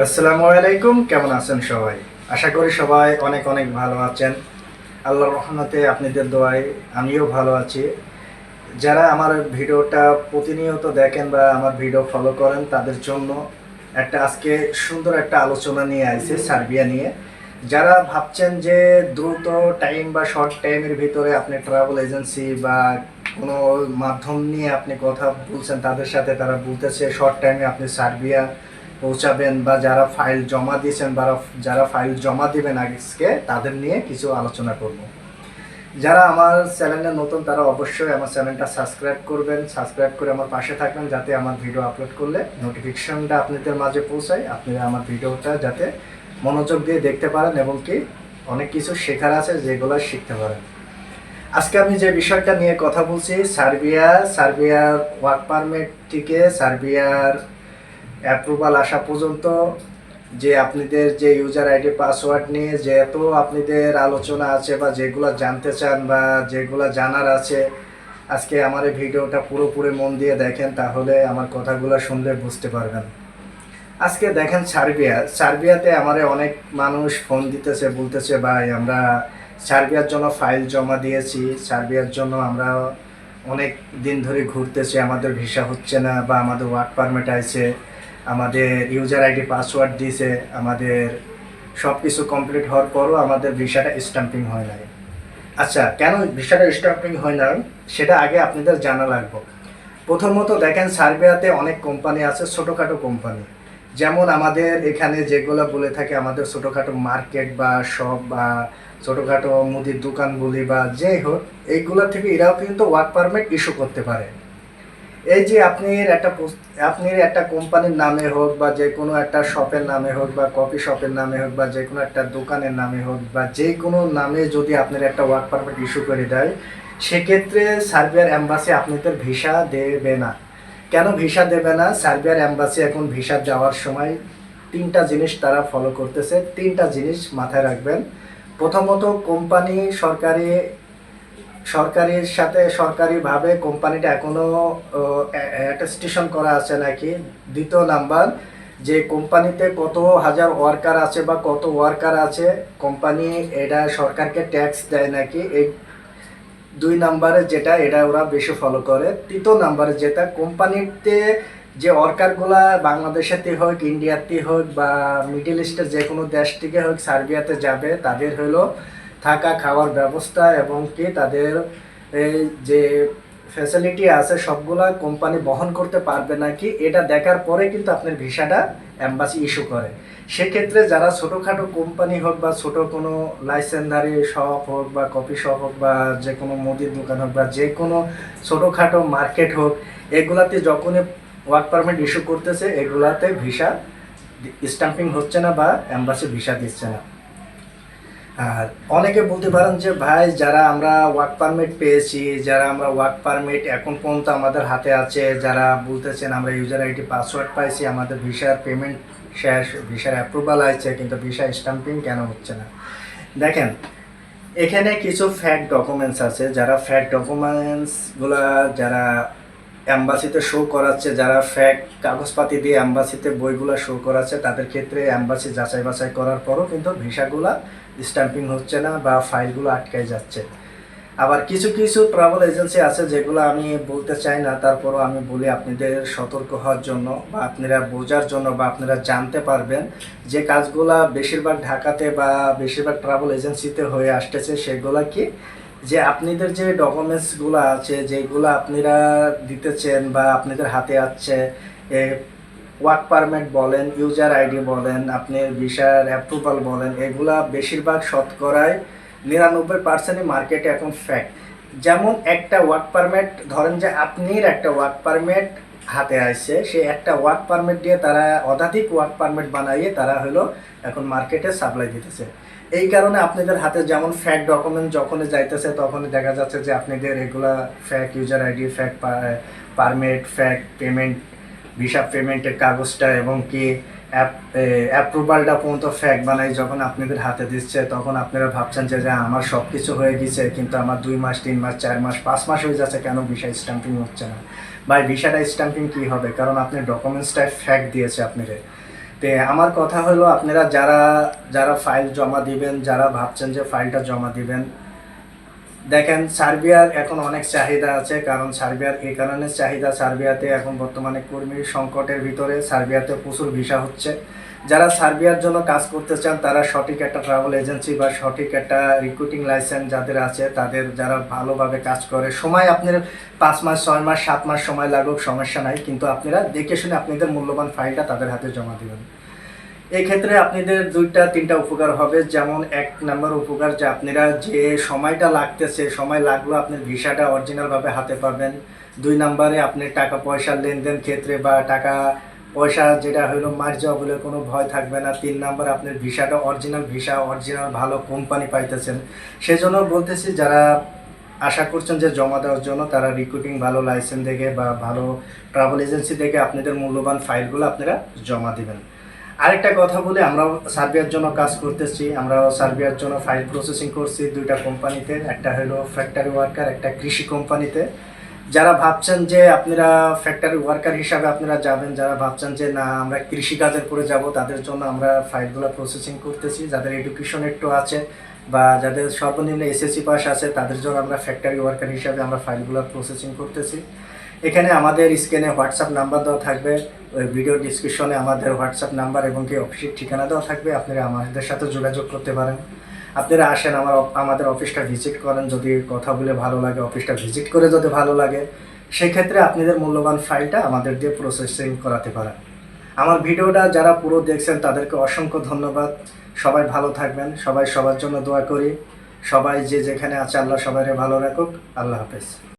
আসসালামু আলাইকুম, কেমন আছেন সবাই? আশা করি সবাই অনেক অনেক ভালো আছেন। আল্লাহর রহমতে আপনাদের দোয়ায় আমিও ভালো আছি। যারা আমার ভিডিওটা প্রতিনিয়ত দেখেন বা আমার ভিডিও ফলো করেন, তাদের জন্য একটা আজকে সুন্দর একটা আলোচনা নিয়ে আসছে, সার্বিয়া নিয়ে। যারা ভাবছেন যে দ্রুত টাইম বা শর্ট টাইমের ভিতরে আপনি ট্রাভেল এজেন্সি বা কোনো মাধ্যম নিয়ে আপনি কথা বলছেন, তাদের সাথে তারা বলতেছে শর্ট টাইমে আপনি সার্বিয়া পৌঁছাবেন বা যারা ফাইল জমা দিয়েছেন বা যারা ফাইল জমা দিবেন আজকে, তাদের নিয়ে কিছু আলোচনা করব। যারা আমার চ্যানেলে নতুন, তারা অবশ্যই আমার চ্যানেলটা সাবস্ক্রাইব করবেন। সাবস্ক্রাইব করে আমার পাশে থাকবেন যাতে আমার ভিডিও আপলোড করলে নোটিফিকেশনটা আপনাদের মাঝে পৌঁছায়, আপনারা আমার ভিডিওটা যাতে মনোযোগ দিয়ে দেখতে পারেন এবং কি অনেক কিছু শেখার আছে যেগুলো শিখতে পারেন। আজকে আমি যে বিষয়টা নিয়ে কথা বলছি, সার্বিয়া, সার্বিয়ার ওয়ার্ক পারমিট থেকে সার্বিয়ার অ্যাপ্রুভাল আসা পর্যন্ত যে আপনাদের যে ইউজার আইডি পাসওয়ার্ড নিয়ে যেহেতু আপনাদের আলোচনা আছে বা যেগুলো জানতে চান বা যেগুলো জানার আছে, আজকে আমার এই ভিডিওটা পুরোপুরি মন দিয়ে দেখেন, তাহলে আমার কথাগুলো শুনলে বুঝতে পারবেন। আজকে দেখেন সার্বিয়া। সার্বিয়াতে আমার অনেক মানুষ ফোন দিতেছে, বলতেছে, ভাই, আমরা সার্বিয়ার জন্য ফাইল জমা দিয়েছি। সার্বিয়ার জন্য আমরা অনেক দিন ধরে ঘুরতেছি, আমাদের ভিসা হচ্ছে না বা আমাদের ওয়ার্ক পারমিট আছে। আমাদের ইউজার আইডি পাসওয়ার্ড দিয়েছে আমাদের সব কিছু কমপ্লিট হওয়ার পরও আমাদের ভিসাটা স্টাম্পিং হয় নাই। আচ্ছা কেন ভিসাটা স্টাম্পিং হয় না সেটা আগে আপনাদের জানা লাগবে। প্রথমত দেখেন, সার্বিয়াতে অনেক কোম্পানি আছে, ছোটোখাটো কোম্পানি যেমন আমাদের এখানে যেগুলো বলে থাকে, আমাদের ছোটোখাটো মার্কেট বা শপ বা ছোটোখাটো মুদির দোকান বলি বা যেই হোক, এইগুলো থেকে এরাও কিন্তু ওয়ার্ক পারমিট ইস্যু করতে পারে। এই যে আপনি একটা আপনি একটা কোম্পানির নামে হোক বা যে কোনো একটা শপের নামে হোক বা কফি শপের নামে হোক বা যে কোনো একটা দোকানের নামে হোক বা যে কোনো নামে যদি আপনার একটা ওয়ার্ক পারমিট ইস্যু করে দেয়, সেক্ষেত্রে সার্বিয়ার অ্যাম্বাসি আপনাদের ভিসা দেবে না। কেন ভিসা দেবে না? সার্বিয়ার অ্যাম্বাসি এখন ভিসা যাওয়ার সময় তিনটা জিনিস তারা ফলো করতেছে। তিনটা জিনিস মাথায় রাখবেন। প্রথমত, কোম্পানি সরকারি সরকারির সাথে সরকারিভাবে কোম্পানিটা এখনও অ্যাটেস্টেশন করা আছে নাকি? দ্বিতীয় নাম্বার, যে কোম্পানিতে কত হাজার ওয়ার্কার আছে বা কত ওয়ার্কার আছে, কোম্পানি এটা সরকারকে ট্যাক্স দেয় নাকি? এই দুই নাম্বারে যেটা, এটা ওরা বেশি ফলো করে। তৃতীয় নাম্বারে যেটা, কোম্পানিতে যে ওয়ার্কারগুলা বাংলাদেশেতে হোক, ইন্ডিয়াতে হোক বা মিডল ইস্টের যে কোনো দেশ থেকে হোক, সার্বিয়াতে যাবে, তাদের হলো থাকা খাওয়ার ব্যবস্থা এবং কি তাদের যে ফ্যাসিলিটি আছে সবগুলা কোম্পানি বহন করতে পারবে নাকি, এটা দেখার পরে কিন্তু আপনার ভিসাটা অ্যাম্বাসি ইস্যু করে। সেক্ষেত্রে যারা ছোটোখাটো কোম্পানি হোক বা ছোট কোনো লাইসেন্সধারী শপ হোক বা কফি শপ হোক বা যে কোনো মুদির দোকান হোক বা যে কোনো ছোটোখাটো মার্কেট হোক, এগুলাতে যখনই ওয়ার্ক পারমিট ইস্যু করতেছে, এগুলাতে ভিসা স্ট্যাম্পিং হচ্ছে না বা অ্যাম্বাসি ভিসা দিচ্ছে না। আর অনেকে বলতে পারেন যে, ভাই, যারা আমরা ওয়ার্ক পারমিট পেয়েছি, যারা আমরা ওয়ার্ক পারমিট এখন পর্যন্ত আমাদের হাতে আছে, যারা বলতেছেন আমরা ইউজার আইডি পাসওয়ার্ড পাইছি, আমাদের ভিসার পেমেন্ট শেষ ভিসার অ্যাপ্রুভাল আছে কিন্তু ভিসা স্টাম্পিং কেন হচ্ছে না? দেখেন, এখানে কিছু ফ্যাক্ট ডকুমেন্টস আছে, যারা ফ্যাক্ট ডকুমেন্টসগুলো যারা অ্যাম্বাসিতে শো করাচ্ছে, যারা ফ্যাক কাগজপাতি দিয়ে অ্যাম্বাসিতে বইগুলো শো করাচ্ছে, তাদের ক্ষেত্রে অ্যাম্বাসি যাচাই বাছাই করার পরও কিন্তু ভিসাগুলা স্ট্যাম্পিং হচ্ছে না বা ফাইলগুলো আটকায় যাচ্ছে। আবার কিছু কিছু ট্রাভেল এজেন্সি আছে যেগুলো আমি বলতে চাই না, তারপরও আমি বলি আপনাদের সতর্ক হওয়ার জন্য বা আপনারা বোঝার জন্য বা আপনারা জানতে পারবেন যে কাজগুলা বেশিরভাগ ঢাকাতে বা বেশিরভাগ ট্রাভেল এজেন্সিতে হয়ে আসতেছে সেগুলা কি? যে আপনাদের যে ডকুমেন্টসগুলো আছে, যেগুলো আপনারা দিতেছেন বা আপনাদের হাতে আছে ওয়ার্ক পারমিট বলেন ইউজার আইডি বলেন, আপনি ভিসার অ্যাপ্রুভাল বলেন, এগুলা বেশিরভাগ শতকরায় নিরানব্বই পার্সেন্টই মার্কেটে এখন ফ্যাক্ট যেমন একটা ওয়ার্ক পারমিট ধরেন যে আপনির একটা ওয়ার্ক পারমিট হাতে আসছে, সে একটা ওয়ার্ক পারমিট দিয়ে তারা অধাধিক ওয়ার্ক পারমিট বানাইয়ে তারা হলো এখন মার্কেটে সাপ্লাই দিতেছে। এই কারণে আপনাদের হাতে যেমন ফ্যাক ডকুমেন্ট যখনই যাইতেছে, তখনই দেখা যাচ্ছে যে আপনাদের এগুলা fake user ID fake permit fake payment visa পেমেন্টের কাগজটা এবং কি অ্যাপ্রুভালটা পর্যন্ত ফ্যাক বানাই, যখন আপনাদের হাতে দিচ্ছে, তখন আপনারা ভাবছেন যে আমার সব কিছু হয়ে গেছে, কিন্তু আমার দুই মাস, তিন মাস, চার মাস, পাঁচ মাস হয়ে যাচ্ছে, কেন ভিসা স্ট্যাম্পিং হচ্ছে না? ভাই, ভিসাটা স্ট্যাম্পিং কী হবে? কারণ আপনি ডকুমেন্টসটা ফ্যাক দিয়েছে আপনাদের। তে আমার কথা হলো, আপনারা যারা যারা ফাইল জমা দিবেন, যারা ভাবছেন যে ফাইলটা জমা দিবেন দেখেন, সার্বিয়ার এখন অনেক চাহিদা আছে, কারণ সার্বিয়ার এই কারণে চাহিদা সার্বিয়াতে এখন বর্তমানে কর্মীর সংকটের ভিতরে সার্বিয়াতে প্রচুর ভিসা হচ্ছে। যারা সার্বিয়ার জন্য কাজ করতে চান, তারা সঠিক একটা ট্রাভেল এজেন্সি বা সঠিক একটা রিক্রুটিং লাইসেন্স যাদের আছে, তাদের যারা ভালোভাবে কাজ করে, সময় আপনার পাঁচ মাস, ছয় মাস, সাত মাস সময় লাগুক, সমস্যা নাই, কিন্তু আপনারা দেখে শুনে আপনাদের মূল্যবান ফাইলটা তাদের হাতে জমা দিবেন এই ক্ষেত্রে আপনাদের দুইটা, তিনটা উপকার হবে। যেমন এক নম্বর উপকার যে আপনারা যে সময়টা লাগতেছে, সময় লাগল আপনার ভিসাটা অরিজিনালভাবে হাতে পাবেন। দুই নম্বরে আপনি টাকা পয়সার লেনদেন ক্ষেত্রে বা টাকা পয়সা যেটা হলো মার যাওয়া বলে কোনো ভয় থাকবে না। তিন নম্বর আপনার ভিসাটা অরিজিনাল ভিসা অরিজিনাল ভালো কোম্পানি পাইতেছেন। সেজন্য বলতেছি, যারা আশা করছেন যে জমা দেওয়ার জন্য, তারা রিক্রুটিং ভালো লাইসেন্স দেখে বা ভালো ট্রাভেল এজেন্সি দেখে আপনাদের মূল্যবান ফাইলগুলো আপনারা জমা দিবেন। আরেকটা কথা বলে আমরাও সার্বিয়ার জন্য কাজ করতেছি, আমরাও সার্বিয়ার জন্য ফাইল প্রসেসিং করছি দুইটা কোম্পানিতে একটা হলো ফ্যাক্টরি ওয়ার্কার একটা কৃষি কোম্পানিতে যারা ভাবছেন যে আপনারা ফ্যাক্টরি ওয়ার্কার হিসাবে আপনারা যাবেন, যারা ভাবছেন যে না, আমরা কৃষিকাজের পরে যাব, তাদের জন্য আমরা ফাইলগুলো প্রসেসিং করতেছি। যাদের এডুকেশন একটু আছে বা যাদের সর্বনিম্ন এসএসসি পাস আছে, তাদের জন্য আমরা ফ্যাক্টরি ওয়ার্কার হিসাবে আমরা ফাইলগুলো প্রসেসিং করতেছি। এখানে আমাদের স্ক্রিনে হোয়াটসঅ্যাপ নাম্বার দেওয়া থাকবে। ওই ভিডিও ডিসক্রিপশনে আমাদের হোয়াটসঅ্যাপ নাম্বার এবং কি অফিসের ঠিকানা দেওয়া থাকবে। আপনারা আমাদের সাথে যোগাযোগ করতে পারেন। আপনারা আসেন আমার আমাদের অফিসটা ভিজিট করেন। যদি কথা বলে ভালো লাগে, অফিসটা ভিজিট করে যদি ভালো লাগে, সেক্ষেত্রে আপনাদের মূল্যবান ফাইলটা আমাদের দিয়ে প্রসেসিং করাতে পারেন। আমার ভিডিওটা যারা পুরো দেখছেন, তাদেরকে অসংখ্য ধন্যবাদ। সবাই ভালো থাকবেন। সবাই সবার জন্য দোয়া করি। সবাই যে যেখানে আছে, আল্লাহ সবাইকে ভালো রাখুক। আল্লাহ হাফেজ।